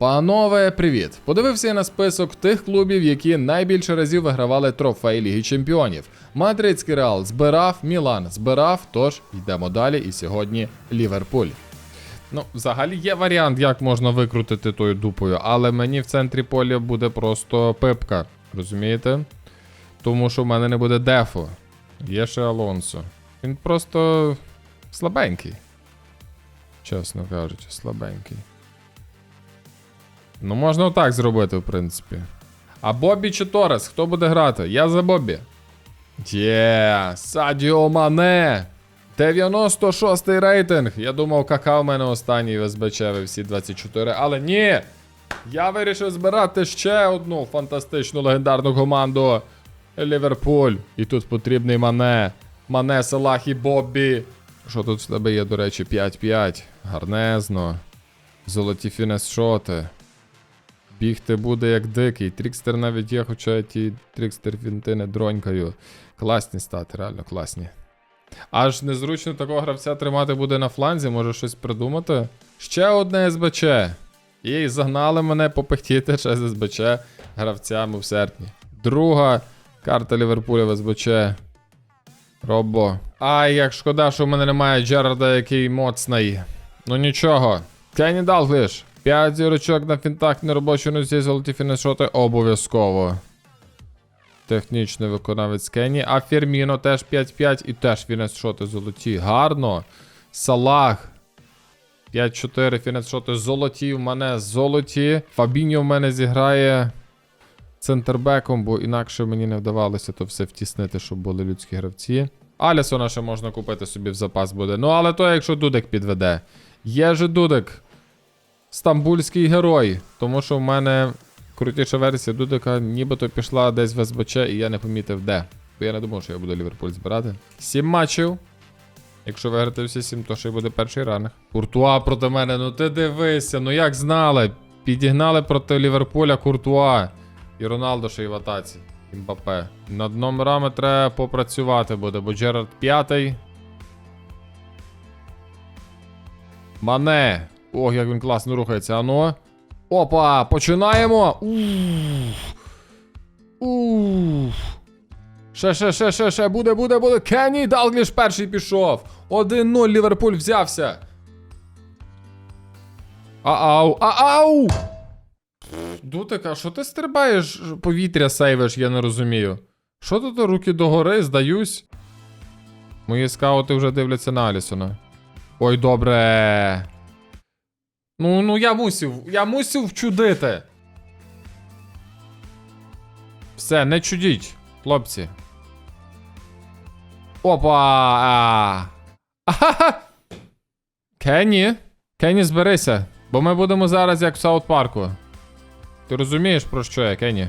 Панове, привіт! Подивився я на список тих клубів, які найбільше разів вигравали трофей Ліги Чемпіонів. Мадридський Реал збирав, Мілан збирав, тож йдемо далі. І сьогодні Ліверпуль. Ну, взагалі є варіант, як можна викрутити тою дупою, але мені в центрі поля буде просто пипка. Розумієте? Тому що в мене не буде дефо. Є ще Алонсо. Він просто слабенький. Чесно кажучи, слабенький. Ну, можна отак зробити, в принципі. А Бобі чи Торес? Хто буде грати? Я за Бобі. Є, Садіо Мане. 96-й рейтинг. Я думав, кака в мене останній в СБЧ ви всі 24, але ні. Я вирішив збирати ще одну фантастичну легендарну команду. Ліверпуль. І тут потрібний Мане. Мане, Салах і Бобі. Що тут в тебе є, до речі, 5-5. Гарнезно. Золоті фінес-шоти. Бігти буде як дикий. Трікстер навіть є, хоча ті трікстер фінти не дронькаю. Класні стати, реально класні. Аж незручно такого гравця тримати буде на фланзі, може щось придумати. Ще одне СБЧ. І загнали мене попихтіти ще СБЧ гравцями в серпні. Друга карта Ліверпуля в СБЧ. Робо. Ай, як шкода, що в мене немає Джерарда, який моцний. Ну нічого. Кенні Далгліш. 5 зірочок на фінтах неробочій нозі, золоті фінішоти обов'язково. Технічний виконавець Кенні. А Ферміно теж 5-5 і теж фінешоти золоті. Гарно. Салах. 5-4 фінешоти золоті. В мене золоті. Фабіньо в мене зіграє центрбеком, бо інакше мені не вдавалося то все втіснити, щоб були людські гравці. Алісона ще можна купити собі в запас буде. Ну, але то, якщо Дудик підведе. Є же Дудик. Стамбульський герой. Тому що в мене крутіша версія Дудика нібито пішла десь в СБЧ, і я не помітив де. Бо я не думав, що я буду Ліверпуль збирати. Сім матчів. Якщо виграти всі сім, то ще й буде перший ранг. Куртуа проти мене, ну ти дивися, ну як знали. Підігнали проти Ліверпуля Куртуа. І Роналдо ще й в атаці. Мбапе. Над номерами треба попрацювати буде, бо Джерард п'ятий. Мане. Ох, як він класно рухається. Ану. Опа! Починаємо! Уф. Уф. Ще, ще, ще, ще, ще, буде, буде, буде. Кенні Далгліш перший пішов. 1-0 Ліверпуль взявся. А-ау, ау! Дутик, а що ти стрибаєш повітря сейвиш, я не розумію. Що тут руки догори, здаюсь? Мої скаути вже дивляться на Алісона. Ой, добре. Ну, ну я мусив, я мусив вчудити. Все, не чудіть, хлопці. Опа! Ахаха! Кенні? Кенні, зберися, бо ми будемо зараз як в Саут Парку. Ти розумієш, про що я, Кенні?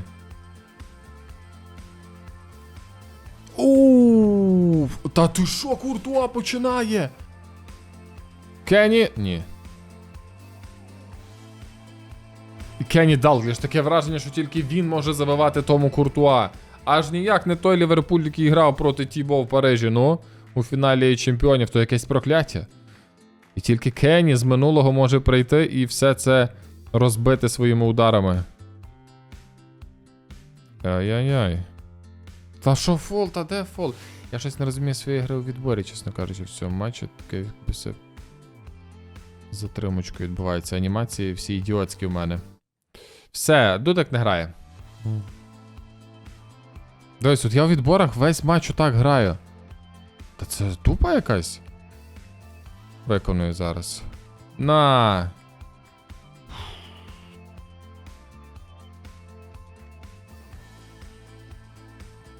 Уф, та ти що, Куртуа починає? Кенні. Ні. Кенні Далгліш, таке враження, що тільки він може забивати тому Куртуа. Аж ніяк не той Ліверпуль, який грав проти Тібо в Парижі, ну, у фіналі чемпіонів, то якесь прокляття. І тільки Кенні з минулого може прийти і все це розбити своїми ударами. Ай-яй-яй. Та що фол, та де фол? Я щось не розумію своєї гри у відборі, чесно кажучи, в цьому матчі таке все затримочкою відбувається. Анімації всі ідіотські в мене. Все, Дудик не грає. Дивись, от я у відборах весь матч отак граю. Та це тупа якась? Виконую зараз. На.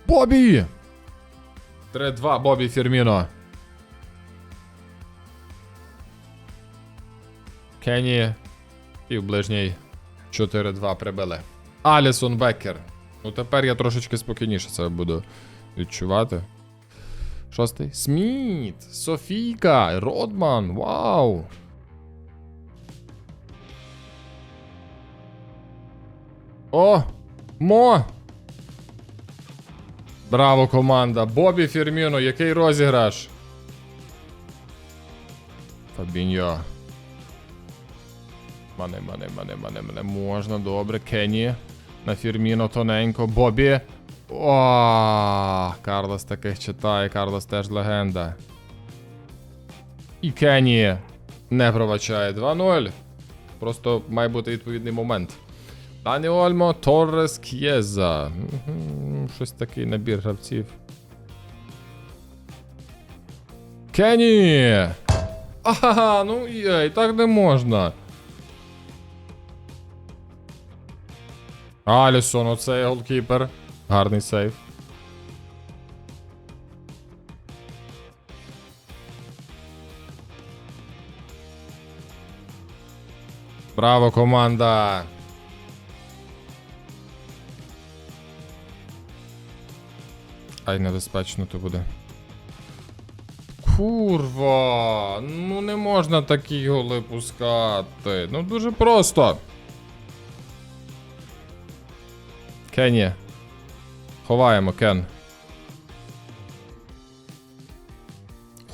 Бобі! 3-2, Бобі Фірміно. Кенні. І в ближній 4-2 прибили. Алісон Беккер. Ну тепер я трошечки спокійніше це буду відчувати. Шостий. Сміт. Софійка. Родман. Вау. О! Мо! Браво, команда! Бобі Фірміно, який розіграш? Фабіньо. Мане, мане, мане, мане, мане. Можна, добре. Кенні. На Фірміно тоненько. Бобі. О, Карлос таких читає, Карлос теж легенда. І Кенні не пробачає 2-0. Просто має бути відповідний момент. Дані Ольмо, Торрес К'єза. Щось такий набір гравців. Кенні! Ага, ну єй, так не можна. Алісон, оцей голкіпер. Гарний сейф. Браво, команда! Ай, небезпечно то буде. Курва! Ну не можна такі голи пускати. Ну дуже просто. Кенні. Ховаємо, Кен.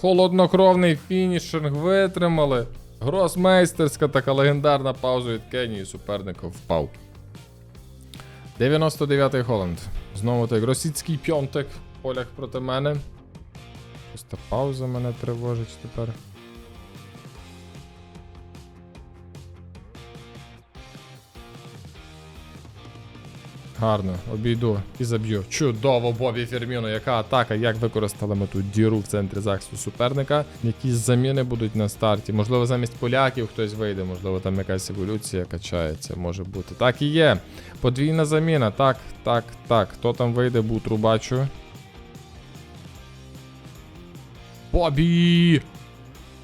Холоднокровний фінішинг витримали. Гросмейстерська така легендарна пауза від Кенії. Суперника впав. 99-й Холланд. Знову той російський пьонтик в полях проти мене. Просто пауза мене тривожить тепер. Гарно, обійду і заб'ю. Чудово, Бобі Ферміно. Яка атака? Як використали ми ту діру в центрі захисту суперника? Якісь заміни будуть на старті. Можливо, замість поляків хтось вийде, можливо, там якась еволюція качається, може бути. Так і є. Подвійна заміна. Так, так, так. Хто там вийде, бутру бачу. Бобі!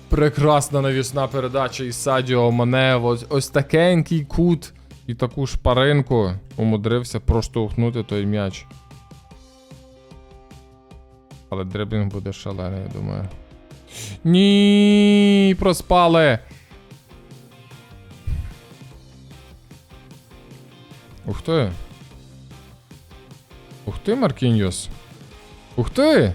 Прекрасна навісна передача із Садіо Мане. Ось, ось такенький кут і таку шпаринку умудрився проштовхнути той м'яч. Але дриблінг буде шалений, я думаю. Ні, проспали. Ух ти. Ух ти, Маркіньос. Ух ти!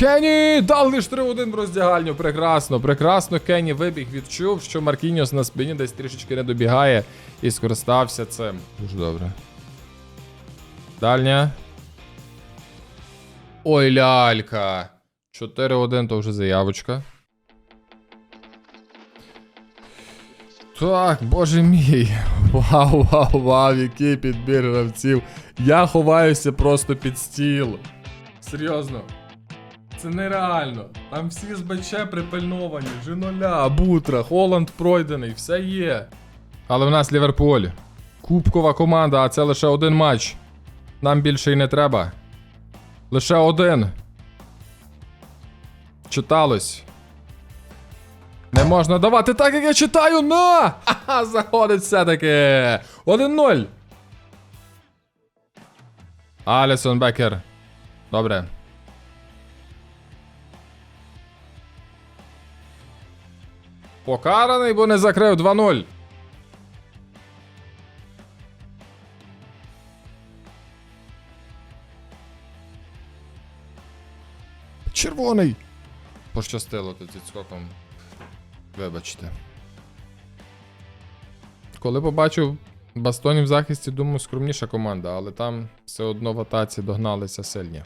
Кенні! Дали ж 3-1 в роздягальню. Прекрасно, прекрасно. Кенні вибіг, відчув, що Маркіньос на спині десь трішечки не добігає і скористався цим. Дуже добре. Дальня. Ой, лялька. 4-1 то вже заявочка. Так, боже мій. Вау, вау, вау, який підбір гравців. Я ховаюся просто під стіл. Серйозно. Це нереально. Там всі з БЧ припильновані, Жиноля, Бутра, Холланд пройдений, все є. Але в нас Ліверпуль. Кубкова команда, а це лише один матч. Нам більше й не треба. Лише один. Читалось. Не можна давати так, як я читаю. На! Ха-ха, заходить все-таки. 1-0. Алісон Бекер. Добре. Покараний, бо не закрив 2-0. Червоний. Пощастило тут зі скоком. Вибачте. Коли побачив бастонів в захисті, думаю, скромніша команда, але там все одно в атаці догналися сильні.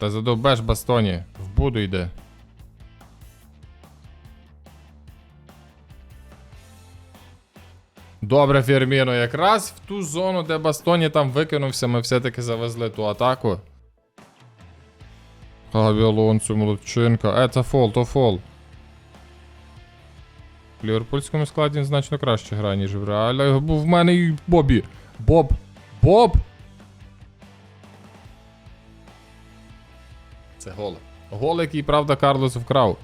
Та задовбеш бастоні, в буду йде. Добре, Фірміно, якраз в ту зону, де бастоні там викинувся, ми все-таки завезли ту атаку. Гавілонцю, молодчинка. Е, це фол, то фол. В ліверпульському складі значно краще грає, ніж в реалі. В мене і Бобі. Боб. Боб! Це гол. Гол, який, правда, Карлос вкрав.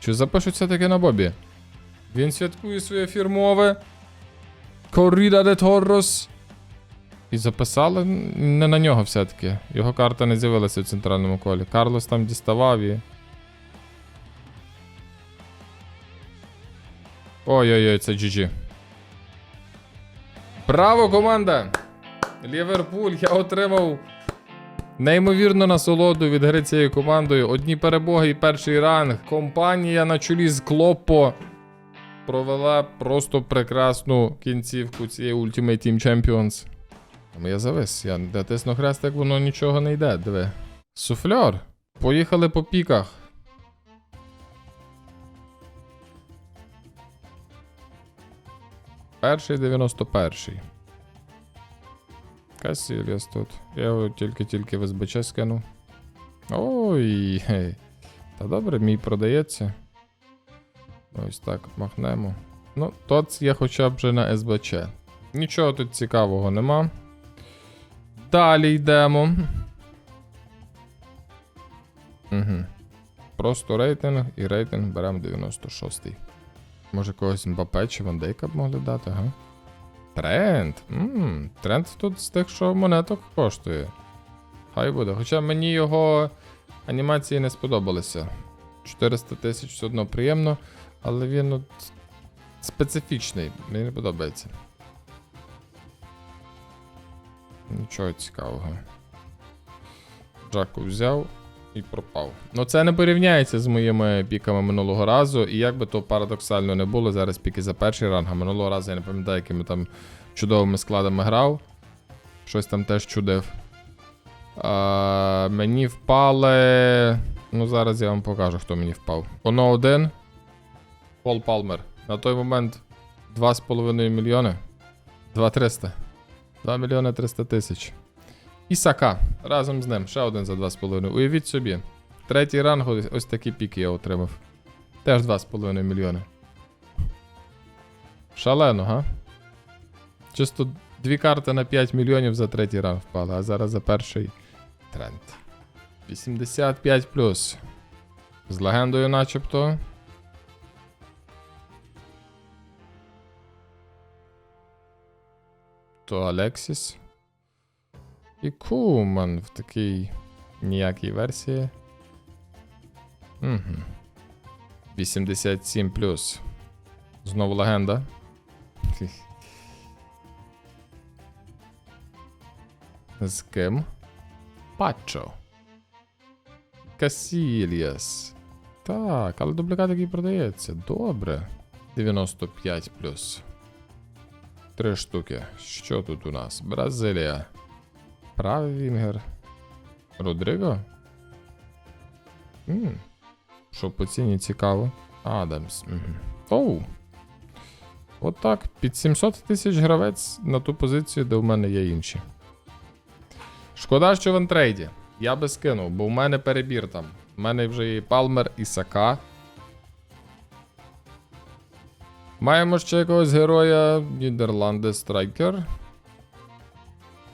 Чи запишуться таки на Бобі? Він святкує своє фірмове. Корріда де Торрос. І записали не на нього все-таки. Його карта не з'явилася в центральному колі. Карлос там діставав і. Ой-ой-ой, це GG. Браво, команда! Ліверпуль, я отримав Неймовірно насолоду від гри цією командою. Одні перемоги і перший ранг. Компанія на чолі з Клоппо провела просто прекрасну кінцівку цієї Ultimate Team Champions. Там я завис, я натисну хрестик, воно нічого не йде, диви. Суфльор. Поїхали по піках. Перший 91-й. Касіліас тут. Я його тільки-тільки в СБЧ скинув. Ой. гей. Та добре, мій продається. Ось так махнемо. Ну, тот є хоча б вже на СБЧ. Нічого тут цікавого нема. Далі йдемо. Угу. Просто рейтинг і рейтинг беремо 96-й. Може когось Мбапе чи Вандейка б могли дати, га? Тренд. Ммм, тренд тут з тих, що монеток коштує. Хай буде. Хоча мені його анімації не сподобалися. 400 тисяч все одно приємно, але він от специфічний. Мені не подобається. Нічого цікавого. Джаку взяв і пропав. Ну це не порівняється з моїми піками минулого разу. І як би то парадоксально не було, зараз піки за перший ранг, а минулого разу я не пам'ятаю, якими там чудовими складами грав. Щось там теж чудив. А, мені впали. Ну, зараз я вам покажу, хто мені впав. Оно один. Пол Палмер. На той момент 2,5 мільйони. 2,300. 2 мільйони 300 тисяч. І Сака. Разом з ним. Ще один за 2,5. Уявіть собі. Третій ранг, ось, такі піки я отримав. Теж 2,5 мільйони. Шалено, га? Чисто дві карти на 5 мільйонів за третій ранг впали, а зараз за перший тренд. 85 плюс. З легендою начебто. То Алексіс. І Куман в такій ніякій версії. Угу. 87 плюс. Знову легенда. З ким? Пачо. Касільяс. Так, але дублікат який продається. Добре. 95 плюс. Три штуки. Що тут у нас? Бразилія. Правий Вінгер. Родриго? М, Що по ціні цікаво. Адамс. Оу. Отак. Під 700 тисяч гравець на ту позицію, де в мене є інші. Шкода, що в антрейді. Я би скинув, бо в мене перебір там. У мене вже є і Палмер, і Сака. Маємо ще якогось героя Нідерланди Страйкер.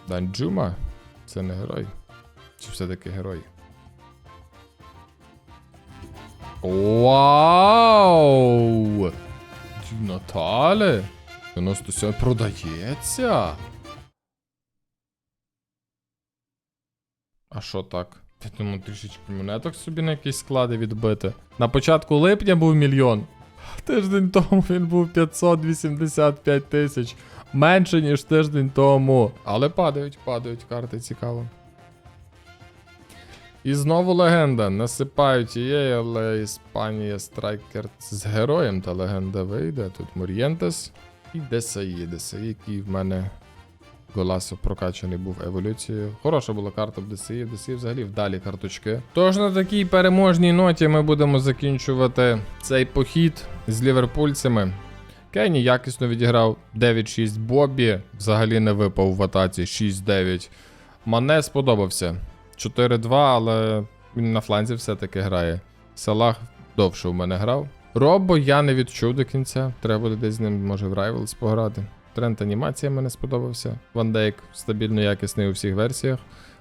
Данджума? Це не герой. Чи все-таки герой? Вау! Натале! 97 продається. А що так? Я думаю, трішечки монеток собі на якісь склади відбити. На початку липня був мільйон. Тиждень тому він був 585 тисяч. Менше, ніж тиждень тому. Але падають, падають карти, цікаво. І знову легенда. Насипають її, але Іспанія страйкер з героєм, та легенда вийде. Тут Мор'єнтес і Десаї. Десаї, який в мене Голасо прокачаний був еволюцією. Хороша була карта в DCI, в DCI взагалі вдалі карточки. Тож на такій переможній ноті ми будемо закінчувати цей похід з ліверпульцями. Кенні якісно відіграв 9-6 Бобі, взагалі не випав в атаці 6-9. Мане сподобався. 4-2, але він на фланзі все-таки грає. Салах довше в мене грав. Робо я не відчув до кінця. Треба буде десь з ним, може, в Rivals пограти. Тренд анімація мене сподобався. Ван Дейк стабільно якісний у всіх версіях.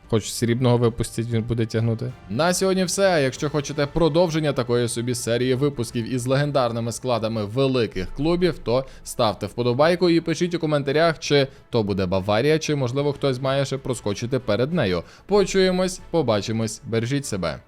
Хоч срібного випустять, він буде тягнути. На сьогодні все. Якщо хочете продовження такої собі серії випусків із легендарними складами великих клубів, то ставте вподобайку і пишіть у коментарях, чи то буде Баварія, чи можливо хтось має ще проскочити перед нею. Почуємось, побачимось, бережіть себе.